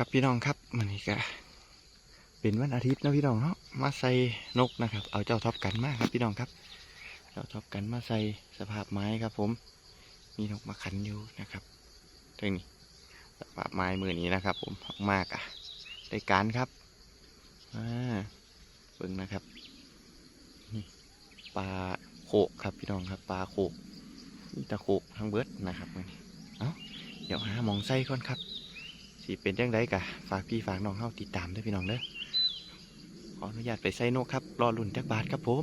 ครับพี่น้องครับมันนี่ก็เป็นวันอาทิตย์นะพี่น้องเนาะมาใส่นกนะครับ เอาเจ้าท็อปกันมากครับพี่น้องครับ เจ้าท็อปกันมาใส่สภาพไม้ครับ ผม มีนกมาขันอยู่นะครับตรงนี้สภาพไม้มือนี้นะครับ ผมออกมากอะได้การครับอ่าเบิ่งนะครับปลาโขกครับพี่น้องครับปลาโขกมีตะโขกทั้งเบิดนะครับมันเอ้าเดี๋ยวหามองไส้ก่อนครับ สิเป็นจังไดกะฝากพี่ฝากน้องเข้าติดตามด้วยพี่น้องเด้อขออนุญาตไปใส่นกครับ รอลุ่นจักบาทครับผม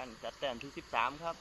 กันจัดแต้มที่สิบสามครับ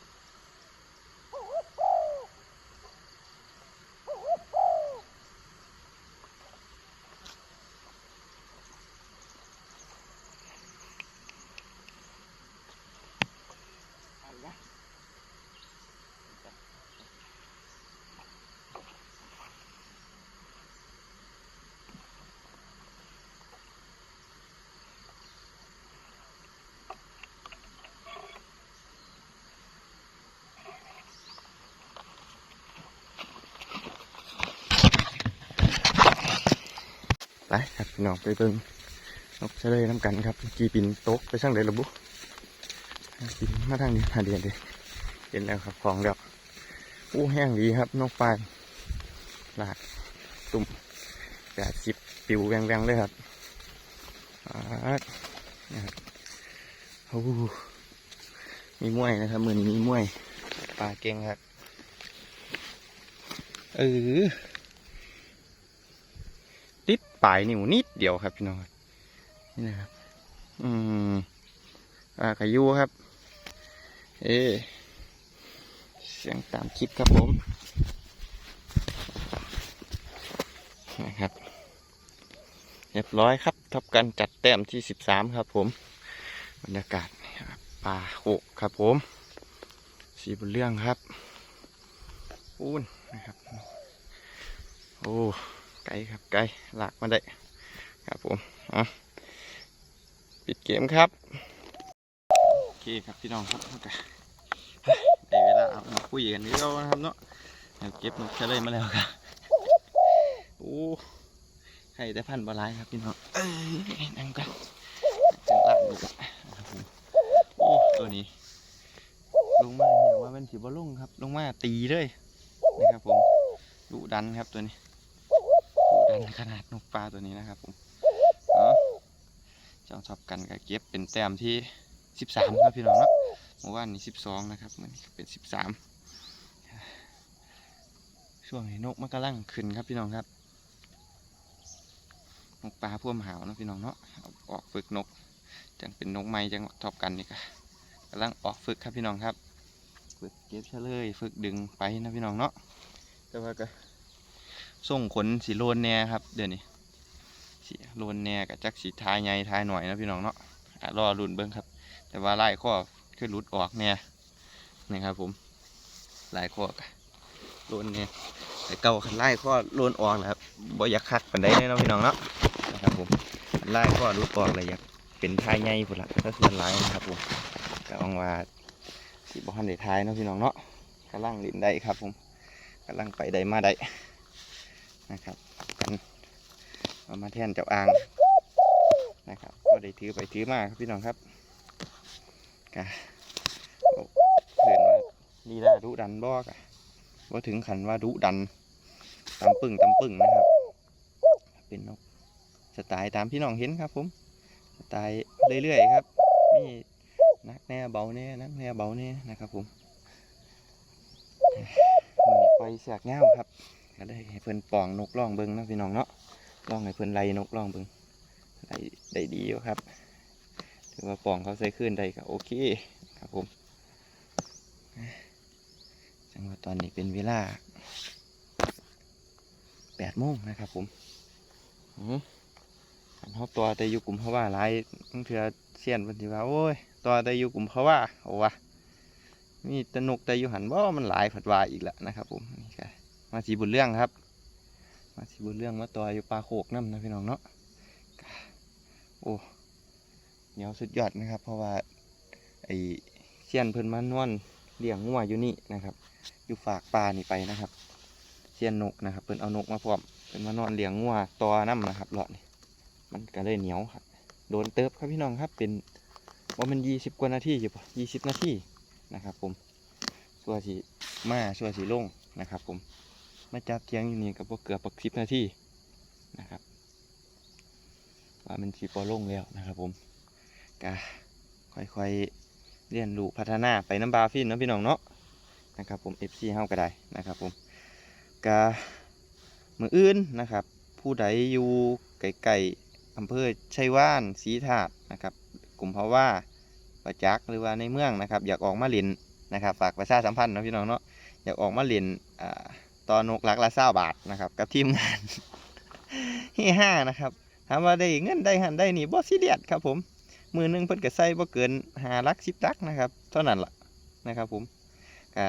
ไปครับพี่น้องไปเบิ่งนกเฉลยน้ำกันครับกี่ปินโต๊ะไปช่างเดระบุปินมาทางนี้หาเดียนเลยเห็นแล้วครับของแล้วอู้แห้งดีครับนกปลายลากตุ่มแปดสิบปิวแวงๆเลยครับอ่านะครับโอ้มีมวยนะครับมือนี้มีมวยปลาเก่งครับเออ ติดปลายนิ้วนิดเดียวครับพี่น้องนี่นะครับ อืมอ่าขยูครับ เอเสียงตามคลิปครับผมนะครับเรียบร้อยครับทบกันจัดแต้มที่สิบสามครับผม บรรยากาศปลาโขกครับผม สีบุญเรื่องครับอูนนะครับ โอ้ ลครับไกลหลากมาได้ครับผมอะปิดเกมครับโอเคครับพี่น้องครับโอเคได้เวลาเอามาคุยกันนี้แล้วนะครับเนาะเก็บนกเฉลยมาแล้วครับโอ้ไข่แต่พันบหลายครับพี่น้องเอ้ยนั่งกันจังลากดูกันโอ้ตัวนี้ ลงมาเนี่ยว่ามันสิบ่ลงครับ ลงมาตีเลยนะครับผมดุดันครับตัวนี้ นขนาดนกปลาตัวนี้นะครับผมเจ้าชอบกันกับเก็บเป็นแต้มที่สิบสามครับพี่น้องเนาะเมื่อวานนี้สิบสองนะครับมันเป็นสิบสามช่วงนี้นกมันกำลังขึ้นครับพี่น้องครับ นกปลาพ่วมหาวนะพี่น้องเนาะอออกฝึกนก จังเป็นนกไม้จังชอบกันนี่ก็กำลังออกฝึกครับพี่น้องครับฝึกเก็บเฉลยฝึกดึงไปนะพี่น้องเนาะแต่ว่าก็ ส่งขนสีโลนแน่ครับ เดี๋ยวนี้สีโลนแน่กับจักสีทายใหญ่ทายหน่อยนะพี่น้องเนาะอะรอรุ่นเบิ้งครับ แต่ว่าไลายข้อคือหลุดออกแน่นี่ครับ ผมลายข้อกโลนแน่แต่เก่าคันลายข้อโลนออกแล้วครับบ่อยากคักปันใดเลยเนาะพี่น้องเนาะนะครับผมไลายข้อหลุดออกเลยอยากเป็นทายใหญ่พุ่นละก็คือหลายนะครับผมก็หวังว่าสิบ่ทันได้ทายเนาะพี่น้องเนาะกำลังเลินได้ครับผมกำลังไปได้มาได้ นะครับกันเอามาแทนเจ้าอ่างนะครับ ก็ได้ถือไปถือมาครับพี่น้องครับก็เพื่อนว่าลีลาดุดันบอกอะว่าถึงขันว่าดุดันตำปึ่งตำปึ่งนะครับ เป็นนกสไตล์ตามพี่น้องเห็นครับผมสไตายเรื่อยๆครับมีนักแน่เบาแน่นักแน่เบาแน่นะครับผมมือนไปเสียกเงาครับ ก็ได้ให้เพิ่นปองนกล่องเบิงนะพี่น้องเนาะล่องให้เพิ่นไล่นกล่องเบิงไล่ได้ดีอยู่ครับถือว่าปองเขาใส่ขึ้นได้ก็โอเคครับผมจังหวะตอนนี้เป็นเวลาแปดโมงนะครับผมอืออันเขาตัวแต่อยู่กลุ่มเพราะว่าหลายเถื่อเสียนมันสิว่าโอ้ยตัวแต่อยู่กลุ่มเพราะว่าโอ้วะมีแตนกแต่อยู่หันว่ามันหลายผัดวาอีกแล้วนะครับผม มาสีบุญเรื่องครับ มาสีบุญเรื่องมาตัวอยู่ปลาโขกน้ำนะพี่น้องเนาะโอ้เหนียวสุดยอดนะครับ เพราะว่าไอเสียนเพิ่นมานอนเลี้ยงงัวอยู่นี่นะครับ อยู่ฝากปลานี่ไปนะครับเสียนนกนะครับเพิ่นเอานกมาพร้อมเพิ่นมานอนเลี้ยงงัวตัวน้ำนะครับเลาะนี่มันก็เลยเหนียวครับโดนเติบครับพี่น้องครับเป็นว่ามันยี่สิบกว่านาทีอยู่ปะยี่สิบนาทีนะครับ ผมชัวสีมาชัวสีลงนะครับ ผม มาจับเทียงอยู่นี่ก็พวกเกือบปักสิบนาทีนะครับว่ามันสีปอลงแล้วนะครับผมก็ค่อยๆเรียนรู้พัฒนาไปน้ำบาฟินนะพี่น้องเนาะนะครับผม FC เฮาก็ได้นะครับผมก็มืออื่นนะครับ ผู้ใดอยู่ไกลๆอำเภอชัยว่านศรีถาดนะครับ กลุ่มเพราะว่าประจักษ์หรือว่าในเมืองนะครับ อยากออกมาเล่นนะครับ ฝากประชาสัมพันธ์นะพี่น้องเนาะอยากออกมาเล่นอ่า ตอนนกหลักละเศร้าบาทนะครับ กับทีมงานเฮห้านะครับถามว่าได้เงินได้หันได้นี่บ่ซีเรียสครับผมมือหนึงเพิ่นก็ใส่บ่เกินหาลักสิบลักนะครับเท่านั้นล่ะนะครับผมก็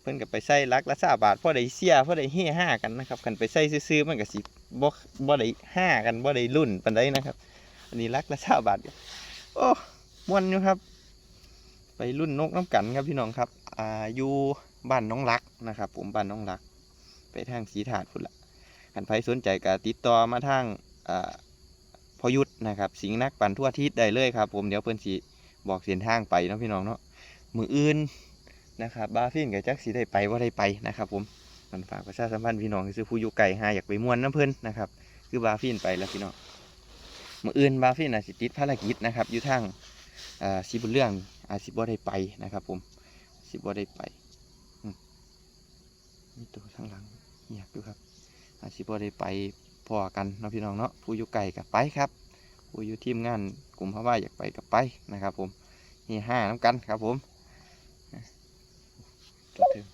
เพิ่นก็ไปใส่ลักละเศร้าบาทพอได้เสียพอได้เฮห้ากันนะครับกันไปใส่ซื้อๆมันก็สิบ่บ่ได้ห้ากันบ่ได้รุ่นปานใดนะครับ อันนี้รักละชาบาทอยู่โอ้ม่วนอยู่ครับ ไปรุ่นนกน้ำกันครับพี่น้องครับ อ่าอยู่ บ้านน้องรักนะครับ ผมบ้านน้องรัก ไปทางสีถาดพุ่นละคันไผสนใจก็ติดต่อมาทางพยุทธนะครับ สิงนักปั่นทั่วทิศได้เลยครับ ผมเดี๋ยวเพิ่อนสิบอกเส้นทางไปเนาะพี่น้องเนาะมืออื่นนะครับบาฟินกับจักสีได้ไปว่าได้ไปนะครับ ผมมันฝากประชาสัมพันธ์พี่น้องคือผู้อยู่ไกลหาอยากไปม่วนน้ำเพิ่นนะครับ คือบาฟินไปแล้วพี่น้องมืออื่นบาฟินอาจสิติดภารกิจนะครับอยู่ทางสิบุญเรื่องอาจสิบ่ได้ไปนะครับ ผมสิบ่ได้ไป มีตัวข้างหลังเงียบอยู่ครับ อาจสิบ่ได้ไปพอกันเนาะพี่น้องเนาะผู้อยู่ไกลกับไปครับผู้อยู่ทีมงานกลุ่มพระว่าอยากไปกับไปนะครับ ผมนี่ห้าน้ำกันครับผมนะตัวถึง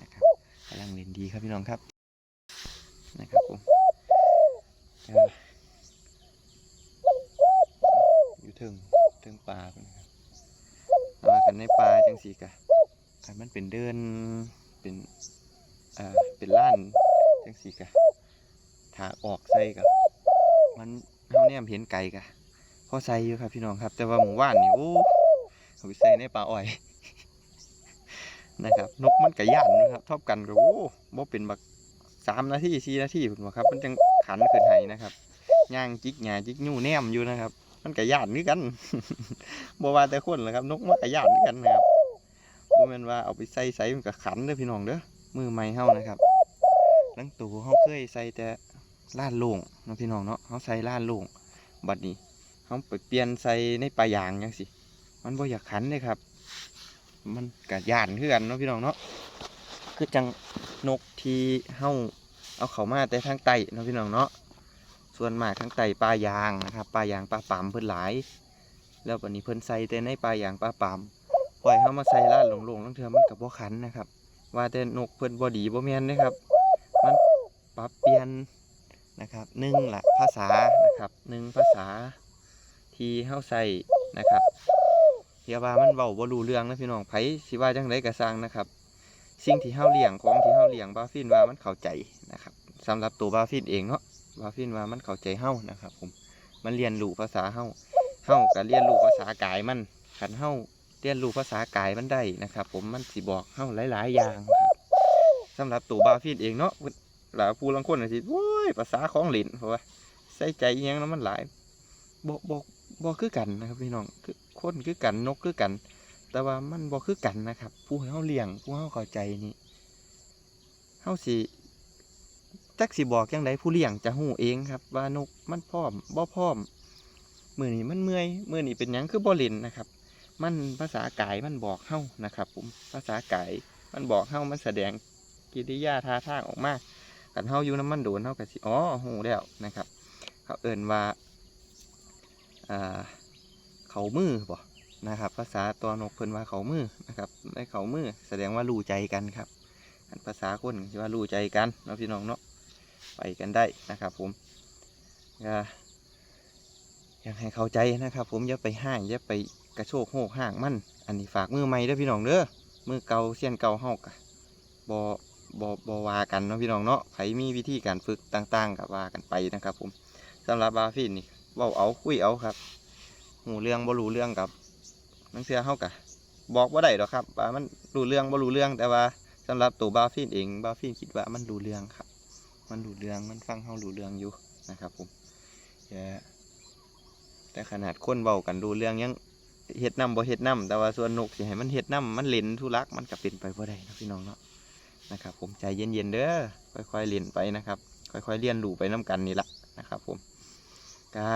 นะครับกำลังเล่นดีครับพี่น้องครับนะครับผมอยู่เทิงเทิงปลาครับมากันในปลาจังสีกะคันมันเป็นเดิน เป็นอ่อเป็นล้านจังสีกะถาออกใส่กะมันเฮาเนี่ยเห็นไก่กะพอใส่อยู่ครับพี่น้องครับ แต่ว่าหมู่ว่านนี่โอ้เอาไปใส่ในปลาอ้อยนะครับ นกมันกระย่านนะครับทอบกันก็โอ้บ่เป็นแบักสามนาทีสี่นาทีผมบอกครับ มันจังขันขึ้นไห้นะครับย่างจิกหญ้าจิกยู่แนมอยู่นะครับ มันกระย่านนี่กันบ่ว่าแต่คนหรอกครับ นกมันกระย่านนี่กันนะครับ บ่แม่นว่าเอาไปใส่ใส่มันก็ขันเด้อพี่น้องเด้อมือใหม่เฮานะครับหลังตูเฮาเคยใส่แต่ล้านโล่งเนาะพี่น้องเนาะเฮาใส่ล้านโล่งบัดนี้เฮาไปเปลี่ยนใส่ในปลายางจังซี่มันบ่อยากขันเลยครับ มันกะย่านคือกันเนาะพี่น้องเนาะคือจังนกที่เฮาเอาเขามาแต่ทางใต้เนาะพี่น้องเนาะส่วนมากทั้งไต่ปลายางนะครับปลายางปลาปั๊มเพิ่นหลาย แล้ววันนี้เพิ่นใส่แต่ในปลายางปลาปั๊ม ปล่อยเฮามาใส่ลาดหลงๆทั้งเทือมันก็บ่คันนะครับ ว่าแต่นกเพิ่อนบ่ดีบ่แมนนะครับ มันปรับเปลี่ยนนะครับหนึ่งลักภาษานะครับหนึ่งภาษาที่เฮาใส่นะครับเดี๋ยวว่ามันเว้าบ่รู้เรื่องนะพี่น้องไผสิว่าจังไดก็สร้างนะครับ สิ่งที่เฮาเลี้ยงของที่เฮาเลี้ยงบาฟินว่ามันเข้าใจนะครับสำหรับตัวบาฟินเองเนาะบาฟินว่ามันเข้าใจเฮานะครับ ผมมันเรียนรู้ภาษาเฮาเฮาก็เรียนรู้ภาษากายมันคันเฮา รียนรู้ภาษากายมันได้นะครับ ผมมันสิบอกเฮาหลาย ๆ อย่างครับสำหรับตัวบาฟินเองเนาะหลาผู้ลังคนสิโว้ยภาษาของเล่นเพราะว่าใส่ใจยังแล้วมันหลายบ่บ่บ่คือกันนะครับพี่น้องคือคนคือกันนกคือกัน แต่ว่ามันบ่คือกันนะครับ ผู้เฮาเลี้ยงผู้เฮาเข้าใจนี่เฮาสิจักสิบอกจังไดผู้เลี้ยงจะฮู้เองครับ ว่านกมันพร้อมบ่พร้อมมือนี้มันเมื่อยมือนี้เป็นยังคือบ่เล่นนะครับ มันภาษากายมันบอกเฮานะครับผมภาษากายมันบอกเฮามันแสดงกิริยาท่าทางออกมาคันเฮาอยู่น้ำมันโดนเฮาก็สิอ๋อฮู้แล้วนะครับ เขาเอิ้นว่าอ่าเขามือบ่นะครับ ภาษาตัวนกเพิ่นว่าเขามือนะครับในเขามือแสดงว่ารู้ใจกันครับภาษาคนก็สิว่ารู้ใจกันเนาะพี่น้องเนาะไปกันได้นะครับ ผมก็อยากให้เข้าใจนะครับ ผมอย่าไปห้างอย่าไป กระโชกโหกห้างมัน อันนี้ฝากมือใหม่เด้อพี่น้องเด้อมือเก่าเสี้ยนเก่าเฮากะบอบอบอวากันเนาะพี่น้องเนาะไผมีวิธีการฝึกต่างๆกับว่ากันไปนะครับ ผมสำหรับบาฟินนี่เว้าเอาคุยเอาครับหูเรื่องบ่รู้เรื่องกับนังเสือเฮากะบอกว่าได้ดอกครับว่ามันรู้เรื่องบ่รู้เรื่องแต่ว่าสำหรับตัวบาฟินเองบาฟินคิดว่ามันรู้เรื่องครับ มันรู้เรื่องมันฟังเฮารู้เรื่องอยู่นะครับ ผมแต่แต่ขนาดคนเบากันรู้เรื่องยัง เฮ็ดน้ำบ่เฮ็ดน้ำแต่ว่าส่วนนกสิให้มันเฮ็ดน้ำมันเล่นทุลักมันก็เป็นไปบ่ได้นะพี่น้องเนาะนะครับ ผมใจเย็นๆเด้อค่อยๆเล่นไปนะครับ ค่อยๆเรียนรู้ไปน้กันนี่ละนะครับ ผมกา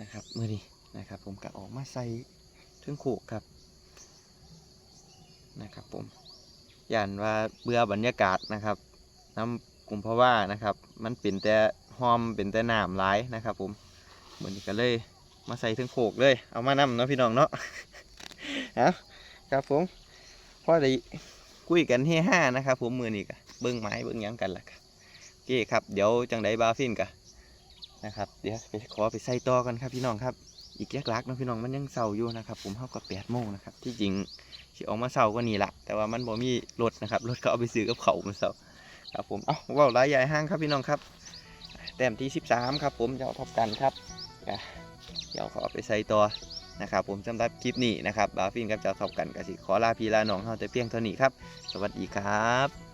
นะครับมือนี้นะครับ ผมก็ออกมาใส่ถึงโขกครับนะครับ ผมย่านว่าเบื่อบรรยากาศนะครับน้ำกลุ่มเพราะว่านะครับ มันเป็นแต่หอมเป็นแต่น้ำร้ายนะครับ ผมเหมือนกันเลย มาใส่ถึงโขกเลย เอามานำเนาะพี่น้องเนาะเอาครับผมพอได้คุยกันเฮห้านะครับผมมือนี้กะเบิ้งไม้เบิ้งยังกันล่ะครับโอเคครับ เดี๋ยวจังไดบาฟินกะนะครับ เดี๋ยวไปขอไปใส่ต่อกันครับพี่น้องครับ อีกแยกลักนะพี่น้องมันยังเศร้าอยู่นะครับ ผมเข้ากับแปดโมงนะครับ ที่จริงที่ออกมาเศร้าก็นี่แหละแต่ว่ามันบ่มีรถนะครับรถเขาเอาไปซื้อกับเขามันเศร้าครับผมเอ้าว่าวหลายใหญ่ห้างครับพี่น้องครับแต้มที่สิบสามครับผมจะเอาทบกันครับอะ เดี๋ยวขอไปใส่ตัวนะครับผมสำหรับคลิปนี้นะครับบาฟินกับเจ้าทบกันกสิขอลาพี่ลาน้องเฮาแต่เพียงเท่านี้ครับ สวัสดีครับ